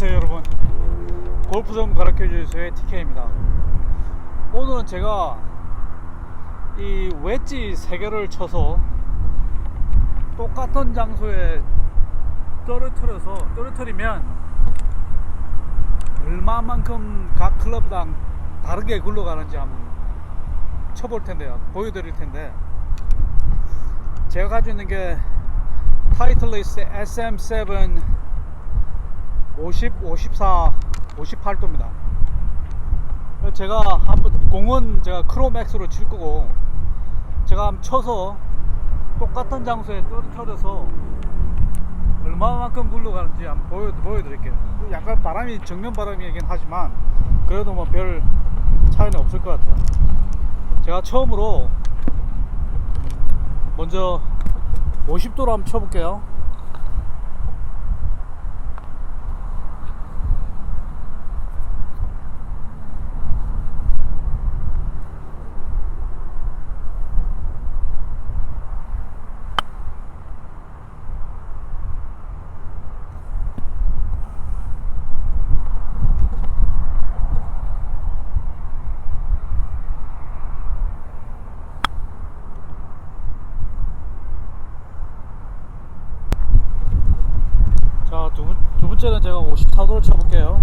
안녕하세요 여러분. 골프 좀 가르쳐 주세요의 TK입니다. 오늘은 제가 이 웨지 3개를 쳐서 똑같은 장소에 떨어뜨려서 떨어뜨리면 얼마만큼 각 클럽당 다르게 굴러가는지 한번 쳐볼 텐데요. 보여드릴 텐데. 제가 가지고 있는 게 타이틀리스트 SM7 50, 54, 58도입니다. 제가 한번 공은 제가 크로맥스로 칠 거고 제가 한번 쳐서 똑같은 장소에 떨어뜨려서 얼마만큼 굴러가는지 한번 보여, 보여드릴게요. 약간 바람이 정면 바람이긴 하지만 그래도 뭐 별 차이는 없을 것 같아요. 제가 처음으로 먼저 50도로 한번 쳐볼게요. 자, 두, 번째는 제가 54도로 쳐볼게요.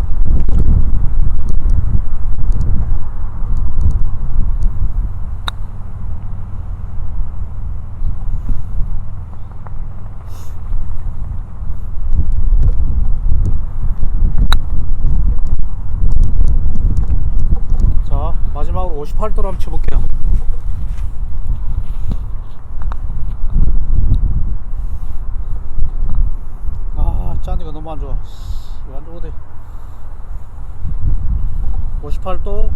자, 마지막으로 58도로 한번 쳐볼게요. 아 짠디가 너무 안 좋아 왜 안 좋으대 58도.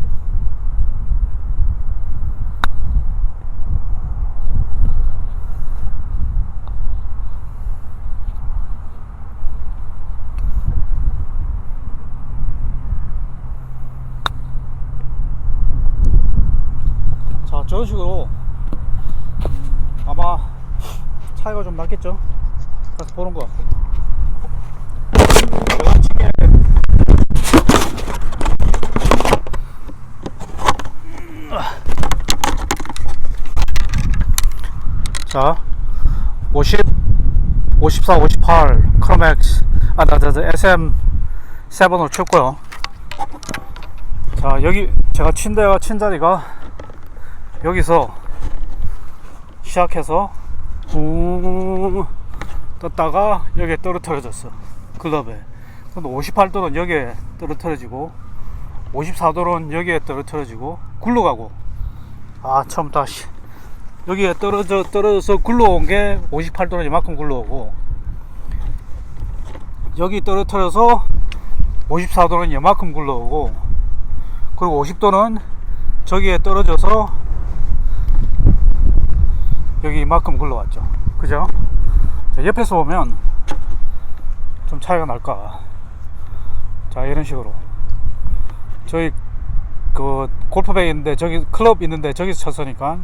자 저런 식으로. 아마 차이가 좀 났겠죠? 가서 보는 거 제가 치기에 자 50, 54, 58 크로맥스. 아, 나, 나, 나 SM 7으로 쳤고요. 자 여기 제가 친 데가 친 자리가 여기서 시작해서 우 떴다가 여기에 떨어뜨려졌어 클럽에. 근데 58도는 여기에 떨어뜨려지고 54도는 여기에 떨어뜨려지고 굴러가고. 아 처음 다시 여기에 떨어져 떨어져서 굴러온 게 58도는 이만큼 굴러오고. 여기 떨어뜨려서 54도는 이만큼 굴러오고. 그리고 50도는 저기에 떨어져서 여기 이만큼 굴러왔죠. 그죠? 자, 옆에서 보면 좀 차이가 날까 자 이런 식으로. 저희 그 골프백이 있는데 저기 클럽 있는데 저기서 쳤으니까.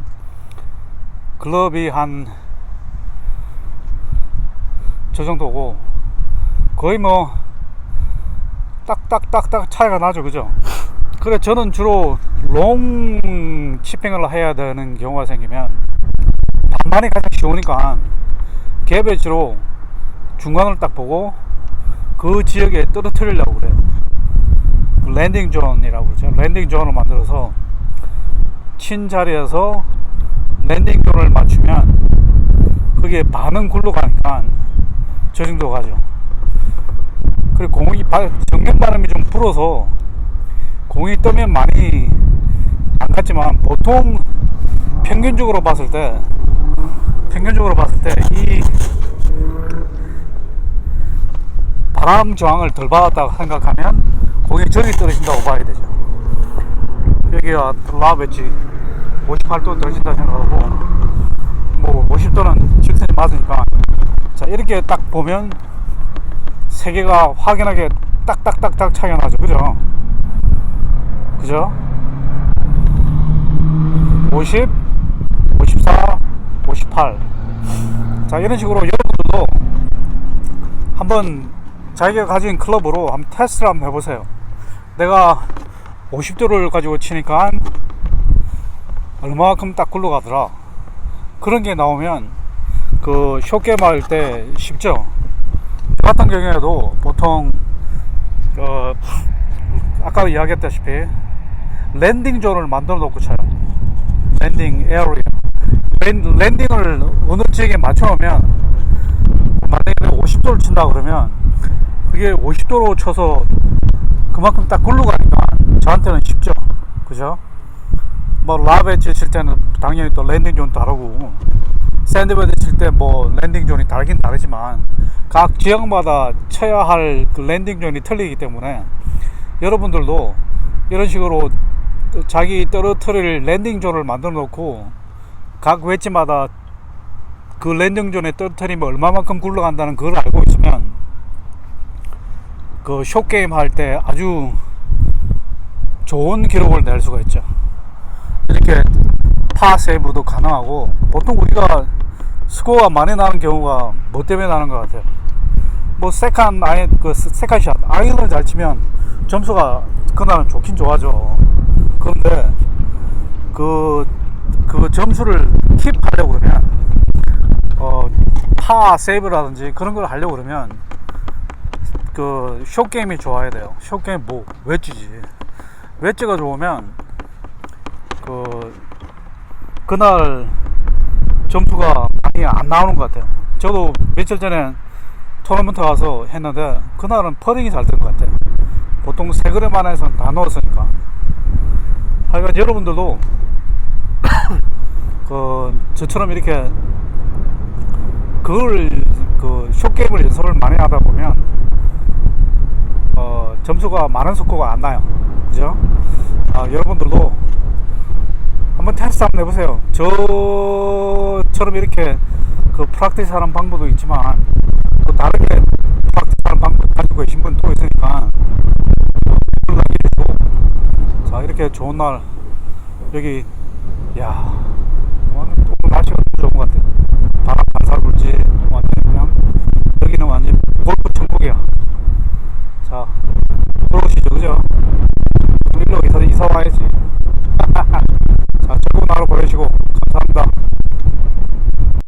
클럽이 한 저 정도고. 거의 뭐 딱딱딱딱 차이가 나죠 그죠? 그래 저는 주로 롱 치핑을 해야 되는 경우가 생기면 반반이 가장 쉬우니까 갭에 주로 중간을 딱 보고 그 지역에 떨어뜨리려고 그래요. 그 랜딩 존이라고 그러죠. 랜딩 존을 만들어서 친 자리에서 랜딩 존을 맞추면 그게 반은 굴러가니까 저 정도 가죠. 그리고 공이 바- 정면 바람이 좀 불어서 공이 뜨면 많이 안 갔지만 보통 평균적으로 봤을 때 평균적으로 봤을 때 이 바람 저항을 덜 받았다고 생각하면 공이 저기 떨어진다고 봐야 되죠. 여기가 라베지 58도 떨어진다 생각하고 뭐 50도는 직선이 맞으니까 자 이렇게 딱 보면 세 개가 확연하게 딱딱딱딱 차이가 나죠. 그죠? 그죠? 50, 54, 58. 자, 이런 식으로 여러분들도 한번 자기가 가진 클럽으로 한번 테스트를 한번 해보세요. 내가 50도를 가지고 치니까 얼마만큼 딱 굴러가더라. 그런 게 나오면 그 쇼게임 할때 쉽죠. 저 같은 경우에도 보통 어, 아까 이야기했다시피 랜딩 존을 만들어 놓고 쳐요. 랜딩 에어리어. 랜, 랜딩을 어느 지역에 맞춰 놓으면 만약에 50도를 친다 그러면 그게 50도로 쳐서 그만큼 딱 굴러가니까 저한테는 쉽죠. 그죠? 뭐 라베 칠 때는 당연히 또 랜딩 존 다르고 샌드베드 칠 때 뭐 랜딩 존이 다르긴 다르지만 각 지역마다 쳐야 할 그 랜딩 존이 틀리기 때문에 여러분들도 이런 식으로 자기 떨어뜨릴 랜딩 존을 만들어 놓고 각 웨지마다 그 랜딩 존에 떨어뜨리면 얼마만큼 굴러간다는 그걸 알고 그 쇼게임 할 때 아주 좋은 기록을 낼 수가 있죠. 이렇게 파 세이브도 가능하고 보통 우리가 스코어가 많이 나는 경우가 뭐 때문에 나는 것 같아요. 뭐 세컨 아예 그 세컨 샷 아이언을 잘 치면 점수가 그날은 좋긴 좋아져. 그런데 그, 그 점수를 킵하려고 그러면 어, 파 세이브라든지 그런 걸 하려고 그러면 그 쇼게임이 좋아야 돼요. 쇼게임 뭐 웨지지. 웨지가 좋으면 그 그날 점수가 많이 안 나오는 것 같아요. 저도 며칠 전에 토너먼트 가서 했는데 그날은 퍼링이 잘 된 것 같아요. 보통 세 그램 안에서 다 넣었으니까. 하여간 여러분들도 그 저처럼 이렇게 그걸 그 쇼게임을 연습을 많이 하다 보면 어 점수가 많은 스코어가 안 나요. 그죠? 아, 여러분들도 한번 테스트 한번 해보세요. 저처럼 이렇게 그 프락티스 하는 방법도 있지만 또 다르게 프락티스 하는 방법 가지고 계신 분또 있으니까 어, 자 이렇게 좋은 날 여기 야 오늘 날씨가 좋은 것 같아. 바람 반사를